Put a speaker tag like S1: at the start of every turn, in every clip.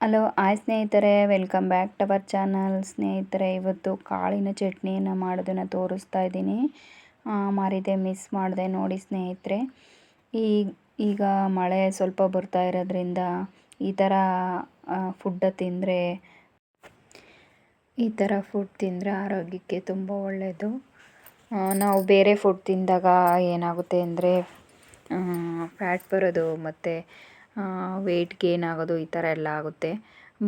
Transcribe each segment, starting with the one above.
S1: Hello hi ಸ್ನೇಹಿತರೆ. Welcome back to our channel ಸ್ನೇಹಿತರೆ, ಇವತ್ತು ಕಾಳಿನ ಚಟ್ನಿಯನ್ನು ಮಾಡೋದನ್ನು ತೋರಿಸ್ತಾ ಇದ್ದೀನಿ. ಮಾರಿದೆ ಮಿಸ್ ಮಾಡಿದೆ ನೋಡಿ ಸ್ನೇಹಿತರೆ. ಈ, ಈಗ ಮಳೆ ಸ್ವಲ್ಪ ಬರ್ತಾ ಇರೋದ್ರಿಂದ ಈ ಥರ ಫುಡ್ಡ ತಿಂದರೆ, ಈ ಥರ ಫುಡ್ ತಿಂದರೆ ಆರೋಗ್ಯಕ್ಕೆ ತುಂಬ ಒಳ್ಳೆಯದು ನಾವು ಬೇರೆ ಫುಡ್ ತಿಂದಾಗ ಏನಾಗುತ್ತೆ ಅಂದರೆ ಫ್ಯಾಟ್ ಬರೋದು ಮತ್ತು ವೆಯ್ಟ್ ಗೇನ್ ಆಗೋದು ಈ ಥರ ಎಲ್ಲ ಆಗುತ್ತೆ.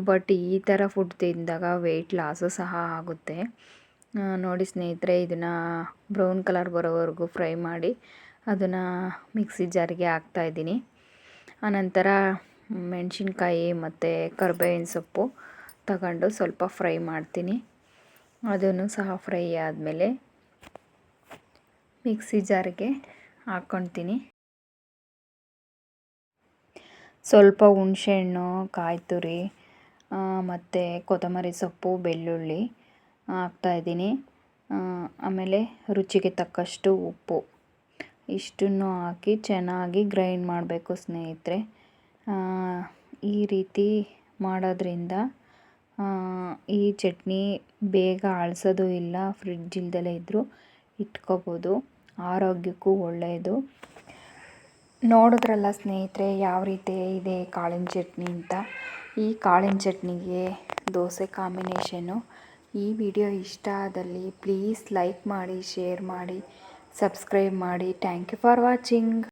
S1: ಬಟ್ ಈ ಥರ ಫುಡ್ ತಿಂದಾಗ ವೆಯ್ಟ್ ಲಾಸು ಸಹ ಆಗುತ್ತೆ. ನೋಡಿ ಸ್ನೇಹಿತರೆ, ಇದನ್ನು ಬ್ರೌನ್ ಕಲರ್ ಬರೋವರೆಗೂ ಫ್ರೈ ಮಾಡಿ ಅದನ್ನು ಮಿಕ್ಸಿ ಜಾರಿಗೆ ಹಾಕ್ತಾಯಿದ್ದೀನಿ ಆನಂತರ ಮೆಣಸಿನ್ಕಾಯಿ ಮತ್ತು ಕರ್ಬೇವಿನ ಸೊಪ್ಪು ತಗೊಂಡು ಸ್ವಲ್ಪ ಫ್ರೈ ಮಾಡ್ತೀನಿ. ಅದನ್ನು ಸಹ ಫ್ರೈ ಆದಮೇಲೆ ಮಿಕ್ಸಿ ಜಾರಿಗೆ ಹಾಕ್ಕೊಳ್ತೀನಿ ಸ್ವಲ್ಪ ಹುಣಸೆಹಣ್ಣು ಕಾಯಿ ತುರಿ ಮತ್ತು ಕೊತ್ತಂಬರಿ ಸೊಪ್ಪು, ಬೆಳ್ಳುಳ್ಳಿ ಹಾಕ್ತಾಯಿದ್ದೀನಿ ಆಮೇಲೆ ರುಚಿಗೆ ತಕ್ಕಷ್ಟು ಉಪ್ಪು. ಇಷ್ಟನ್ನು ಹಾಕಿ ಚೆನ್ನಾಗಿ ಗ್ರೈಂಡ್ ಮಾಡಬೇಕು ಸ್ನೇಹಿತರೆ. ಈ ರೀತಿ ಮಾಡೋದ್ರಿಂದ ಈ ಚಟ್ನಿ ಬೇಗ ಅಳಿಸೋದು ಇಲ್ಲ, ಫ್ರಿಡ್ಜ್ ಇಲ್ದಲೇ ಇದ್ದರೂ ಇಟ್ಕೋಬೋದು. ಆರೋಗ್ಯಕ್ಕೂ ಒಳ್ಳೆಯದು. ನೋಡಿದ್ರಲ್ಲ ಸ್ನೇಹಿತರೆ, ಯಾವ ರೀತಿ ಇದೆ ಕಾಳಿನ ಚಟ್ನಿ ಅಂತ? ಈ ಕಾಳಿನ ಚಟ್ನಿಗೆ ದೋಸೆ ಕಾಂಬಿನೇಷನು. ಈ ವಿಡಿಯೋ ಇಷ್ಟ ಆದಲ್ಲಿ ಪ್ಲೀಸ್ ಲೈಕ್ ಮಾಡಿ, ಶೇರ್ ಮಾಡಿ, ಸಬ್ಸ್ಕ್ರೈಬ್ ಮಾಡಿ. Thank you for watching.